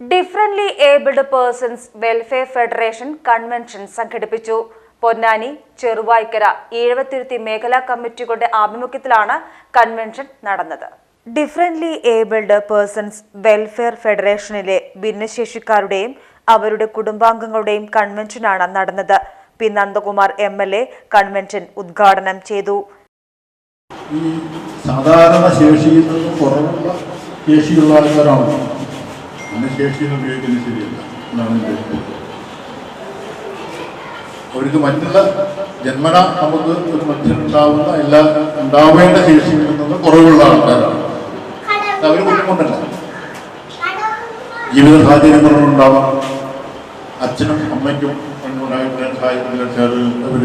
Differently abled persons welfare federation convention സംഘടിപ്പിച്ചു. പൊന്നാനി ചെറുവായ്ക്കര ഈഴവത്തിരുത്തി മേഖലാ കമ്മിറ്റികളുടെ ആഭിമുഖ്യത്തിലാണ് കൺവെൻഷൻ നടന്നത്. ഡിഫറൻലി ഏബിൾഡ് പേഴ്സൺസ് വെൽഫെയർ ഫെഡറേഷനിലെ ഭിന്നശേഷിക്കാരുടെയും അവരുടെ കുടുംബാംഗങ്ങളുടെയും കൺവെൻഷനാണ് നടന്നത്. P. Nandakumar M L A convention ഉദ്ഘാടനം ചെയ്തു. സാധാരണ കുറവുള്ള ശേഷിയുള്ള ആൾക്കാരാണ്? അന്ന് ശേഷിയിൽ ഉപയോഗിക്കുന്നത് ശരിയല്ല. എന്നാണ് എന്റെ അവർക്ക് മറ്റുള്ള ജന്മന നമുക്ക് ഒരു മനുഷ്യനുണ്ടാവുന്ന എല്ലാ ഉണ്ടാവേണ്ട ശേഷിയിൽ നിന്ന് കുറവുള്ള ആൾക്കാരാണ്. അവർ ബുദ്ധിമുട്ടല്ല. ജീവിത സാഹചര്യങ്ങളുണ്ടാവാം അച്ഛനും അമ്മയ്ക്കും ഉണ്ടായിട്ടുള്ള സാഹചര്യത്തിൽ വെച്ചാൽ അവർ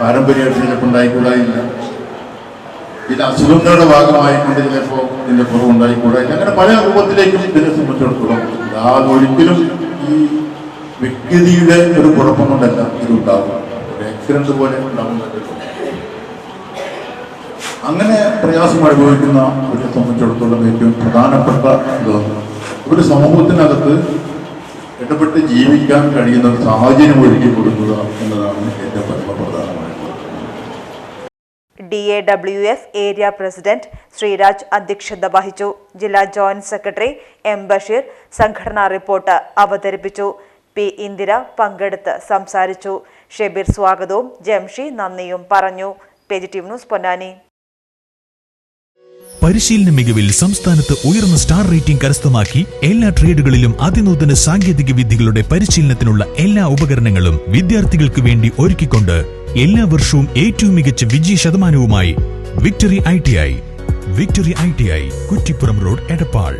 പാരമ്പര്യമായിട്ട് ചിലപ്പോൾ ഉണ്ടായിക്കൂടായില്ല. പിന്നെ അസുഖങ്ങളുടെ ഭാഗമായിക്കൊണ്ട് ചിലപ്പോൾ ഇതിന്റെ കുറവുണ്ടായിക്കൂടായില്ല അങ്ങനെ പല രൂപത്തിലേക്കും ഇതിനെ സംബന്ധിച്ചിടത്തോളം അത് ഒരിക്കലും ഈ വ്യക്തിയുടെ ഒരു കുഴപ്പം കൊണ്ടല്ല ഇതുണ്ടാവുക. ഒരു ആക്സിഡന്റ് പോലെ ഉണ്ടാവുന്നത് അങ്ങനെ പ്രയാസം അനുഭവിക്കുന്ന ഒരു സംബന്ധിച്ചിടത്തോളം ഏറ്റവും പ്രധാനപ്പെട്ട ഇതാണ്. ഒരു സമൂഹത്തിനകത്ത് ഇടപെട്ട് ജീവിക്കാൻ കഴിയുന്ന ഒരു സാഹചര്യം ഒരുക്കി കൊടുക്കുക എന്നതാണ് എന്റെ പരമപ്രധാനമായിട്ടുള്ളത് D A W F area president Sreeraj അധ്യക്ഷത വഹിച്ചു. ജില്ലാ ജോയിന്റ് സെക്രട്ടറി എം ബഷീർ സംഘടനാ റിപ്പോർട്ട് അവതരിപ്പിച്ചു. പി ഇന്ദിര പങ്കെടുത്ത് സംസാരിച്ചു. ഷെബീർ സ്വാഗതവും ജംഷി നന്ദിയും പറഞ്ഞു. Positive news Ponnani. പരിശീലന മികവിൽ സംസ്ഥാനത്ത് ഉയർന്ന സ്റ്റാർ റേറ്റിംഗ് കരസ്ഥമാക്കി എല്ലാ ട്രേഡുകളിലും അതിനൂതന സാങ്കേതിക വിദ്യകളുടെ പരിശീലനത്തിനുള്ള എല്ലാ ഉപകരണങ്ങളും വിദ്യാർത്ഥികൾക്ക് വേണ്ടി ഒരുക്കിക്കൊണ്ട് എല്ലാ വർഷവും ഏറ്റവും മികച്ച വിജയ ശതമാനവുമായി Victory I T I. Victory I T I Kuttippuram road Edappal.